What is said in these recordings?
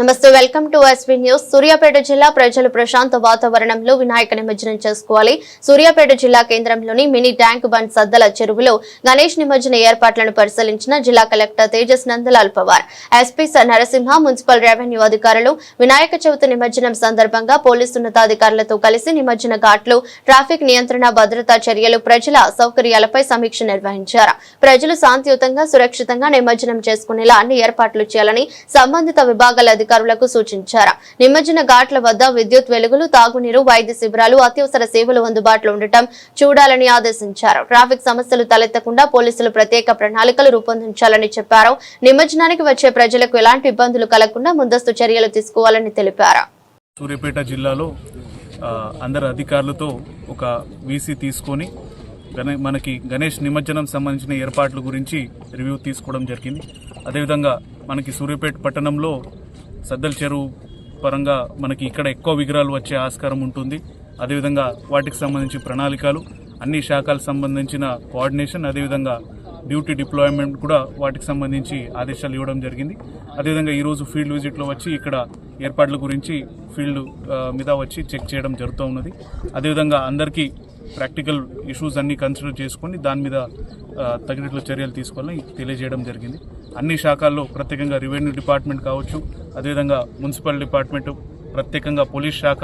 నమస్తే welcome to SV news. Suryapet జిల్లా ప్రజలు ప్రశాంత వాతావరణంలో వినాయక నిమజ్జనం చేసుకోవాలి. సూర్యాపేట జిల్లా కేంద్రంలోని మినీ ట్యాంక్ బండ్ సద్దల చెరువులో గణేష్ నిమజ్జన ఏర్పాట్లను పరిశీలించిన జిల్లా కలెక్టర్ తేజస్ నందలాల్ పవార్. ఎస్పీ స నరసింహ మున్సిపల్ రెవెన్యూ అధికారులు వినాయక చవితి నిమజ్జనం సందర్భంగా పోలీసు ఉన్నతాధికారులతో కలిసి నిమజ్జన ఘాట్లు ట్రాఫిక్ నియంత్రణ భద్రతా చర్యలు ప్రజల సౌకర్యాలపై సమీక్ష నిర్వహించారు. ప్రజలు శాంతియుతంగా సురక్షితంగా నిమజ్జనం చేసుకునేలా అన్ని ఏర్పాట్లు చేయాలని సంబంధిత విభాగాల అధికారులకు సూచించారు. నిమజ్జన ఘాట్ల వద్ద విద్యుత్ వెలుగులు తాగునీరు వైద్య శిబిరాలు అత్యవసర సేవలు అందుబాటులో ఉండటం చూడాలని ఆదేశించారు. ట్రాఫిక్ సమస్యలు తలెత్తకుండా పోలీసులు ప్రత్యేక ప్రణాళికలు రూపొందించాలని చెప్పారు. నిమజ్జనానికి వచ్చే ప్రజలకు ఎలాంటి ఇబ్బందులు కలగకుండా ముందస్తు చర్యలు తీసుకోవాలని తెలిపారు. సూర్యాపేట జిల్లాలో అందరు అధికారులతో ఒక వీసీ తీసుకొని మనకి గణేష్ నిమజ్జనం సంబంధించిన ఏర్పాట్ల గురించి రివ్యూ తీసుకోవడం జరిగింది. అదేవిధంగా మనకి సూర్యాపేట పట్టణంలో సద్దల చెరువు పరంగా మనకి ఇక్కడ ఎక్కువ విగ్రహాలు వచ్చే ఆస్కారం ఉంటుంది. అదేవిధంగా వాటికి సంబంధించి ప్రణాళికలు అన్ని శాఖలకు సంబంధించిన కోఆర్డినేషన్ అదేవిధంగా డ్యూటీ డిప్లాయ్మెంట్ కూడా వాటికి సంబంధించి ఆదేశాలు ఇవ్వడం జరిగింది. అదేవిధంగా ఈరోజు ఫీల్డ్ విజిట్లో వచ్చి ఇక్కడ ఏర్పాట్ల గురించి ఫీల్డ్ మీద వచ్చి చెక్ చేయడం జరుగుతూ ఉన్నది. అదేవిధంగా అందరికీ ప్రాక్టికల్ ఇష్యూస్ అన్ని కన్సిడర్ చేసుకొని దాని మీద తగినట్లు చర్యలు తీసుకోవాలని తెలియజేయడం జరిగింది. అన్ని శాఖల్లో ప్రత్యేకంగా రెవెన్యూ డిపార్ట్మెంట్ కావచ్చు అదేవిధంగా మున్సిపల్ డిపార్ట్మెంట్ ప్రత్యేకంగా పోలీస్ శాఖ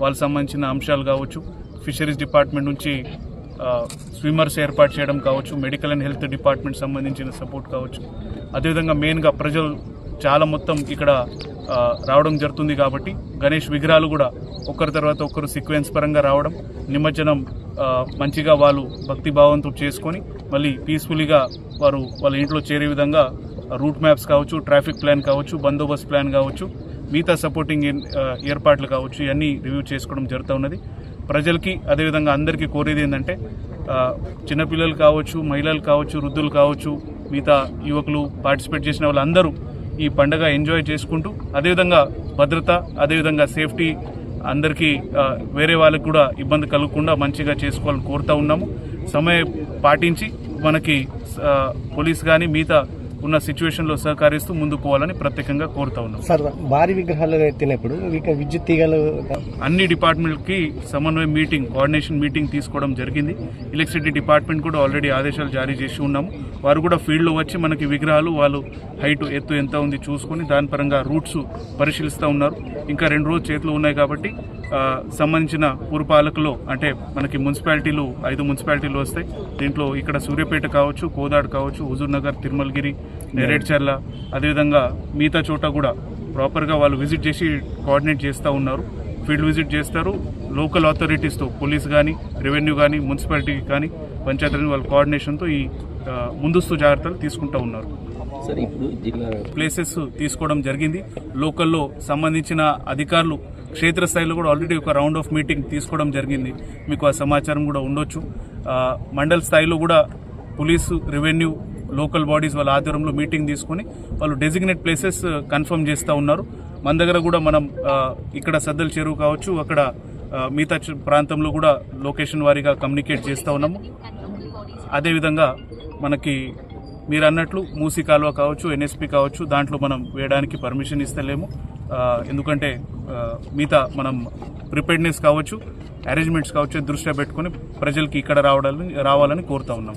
వాళ్ళకి సంబంధించిన అంశాలు కావచ్చు ఫిషరీస్ డిపార్ట్మెంట్ నుంచి స్విమ్మర్స్ ఏర్పాటు చేయడం కావచ్చు మెడికల్ అండ్ హెల్త్ డిపార్ట్మెంట్ సంబంధించిన సపోర్ట్ కావచ్చు. అదేవిధంగా మెయిన్గా ప్రజలు చాలా మొత్తం ఇక్కడ రావడం జరుగుతుంది కాబట్టి గణేష్ విగ్రహాలు కూడా ఒకరి తర్వాత ఒకరు సీక్వెన్స్ పరంగా రావడం నిమజ్జనం మంచిగా వాళ్ళు భక్తి భావంతో చేసుకొని మళ్ళీ పీస్ఫుల్గా వారు వాళ్ళ ఇంట్లో చేరే విధంగా రూట్ మ్యాప్స్ కావచ్చు ట్రాఫిక్ ప్లాన్ కావచ్చు బందోబస్తు ప్లాన్ కావచ్చు మిగతా సపోర్టింగ్ ఏర్పాట్లు కావచ్చు ఇవన్నీ రివ్యూ చేసుకోవడం జరుగుతూ ఉన్నది. ప్రజలకి అదేవిధంగా అందరికీ కోరేది ఏంటంటే చిన్నపిల్లలు కావచ్చు మహిళలు కావచ్చు వృద్ధులు కావచ్చు మిగతా యువకులు పార్టిసిపేట్ చేసిన వాళ్ళందరూ ఈ పండగ ఎంజాయ్ చేసుకుంటూ అదేవిధంగా భద్రత అదేవిధంగా సేఫ్టీ అందరికీ వేరే వాళ్ళకి కూడా ఇబ్బంది కలగకుండా మంచిగా చేసుకోవాలని కోరుతా ఉన్నాము. సమయం పాటించి మనకి పోలీస్ కానీ మిగతా ఉన్న సిచ్యువేషన్లో సహకరిస్తూ ముందుకు పోవాలని ప్రత్యేకంగా కోరుతా ఉన్నాం. సార్ భారీ విగ్రహాలు ఎత్తినప్పుడు విద్యుత్ తీగలు అన్ని డిపార్ట్మెంట్కి సమన్వయ మీటింగ్ కోఆర్డినేషన్ మీటింగ్ తీసుకోవడం జరిగింది. ఎలక్ట్రిసిటీ డిపార్ట్మెంట్ కూడా ఆల్రెడీ ఆదేశాలు జారీ చేసి ఉన్నాము. వారు కూడా ఫీల్డ్లో వచ్చి మనకి విగ్రహాలు వాళ్ళు హైట్ ఎత్తు ఎంత ఉంది చూసుకొని దాని పరంగా రూట్స్ పరిశీలిస్తూ ఉన్నారు. ఇంకా రెండు రోజులు చేతులు ఉన్నాయి కాబట్టి సంబంధించిన పురపాలకులు అంటే మనకి మున్సిపాలిటీలు ఐదు మున్సిపాలిటీలు వస్తాయి దీంట్లో ఇక్కడ సూర్యాపేట కావచ్చు కోదాడ్ కావచ్చు హుజూర్ నగర్ తిరుమలగిరి నెరేడ్చర్ల అదేవిధంగా మిగతా చోట కూడా ప్రాపర్గా వాళ్ళు విజిట్ చేసి కోఆర్డినేట్ చేస్తూ ఉన్నారు. ఫీల్డ్ విజిట్ చేస్తారు. లోకల్ అథారిటీస్తో పోలీస్ కానీ రెవెన్యూ కానీ మున్సిపాలిటీ కానీ పంచాయతీ వాళ్ళ కోఆర్డినేషన్తో ఈ ముందస్తు జాగ్రత్తలు తీసుకుంటూ ఉన్నారు. ప్లేసెస్ తీసుకోవడం జరిగింది. లోకల్లో సంబంధించిన అధికారులు క్షేత్రస్థాయిలో కూడా ఆల్రెడీ ఒక రౌండ్ ఆఫ్ మీటింగ్ తీసుకోవడం జరిగింది. మీకు ఆ సమాచారం కూడా ఉండొచ్చు. మండల మండల్ స్థాయిలో కూడా పోలీసు రెవెన్యూ లోకల్ బాడీస్ వాళ్ళ ఆధ్వర్యంలో మీటింగ్ తీసుకొని వాళ్ళు డెసిగ్నేట్ ప్లేసెస్ కన్ఫర్మ్ చేస్తూ ఉన్నారు. మన దగ్గర కూడా మనం ఇక్కడ సద్దల చెరువు కావచ్చు అక్కడ మిగతా ప్రాంతంలో కూడా లొకేషన్ వారీగా కమ్యూనికేట్ చేస్తూ ఉన్నాము. అదేవిధంగా మనకి మీరు అన్నట్లు మూసి కాలువ కావచ్చు ఎన్ఎస్పి కావచ్చు దాంట్లో మనం వేయడానికి పర్మిషన్ ఇస్తలేము. ఎందుకంటే మిగతా మనం ప్రిపేర్డ్నెస్ కావచ్చు అరేంజ్మెంట్స్ కావచ్చు దృష్ట్యా పెట్టుకొని ప్రజలకి ఇక్కడ రావడాలని రావాలని కోరుతా ఉన్నాం.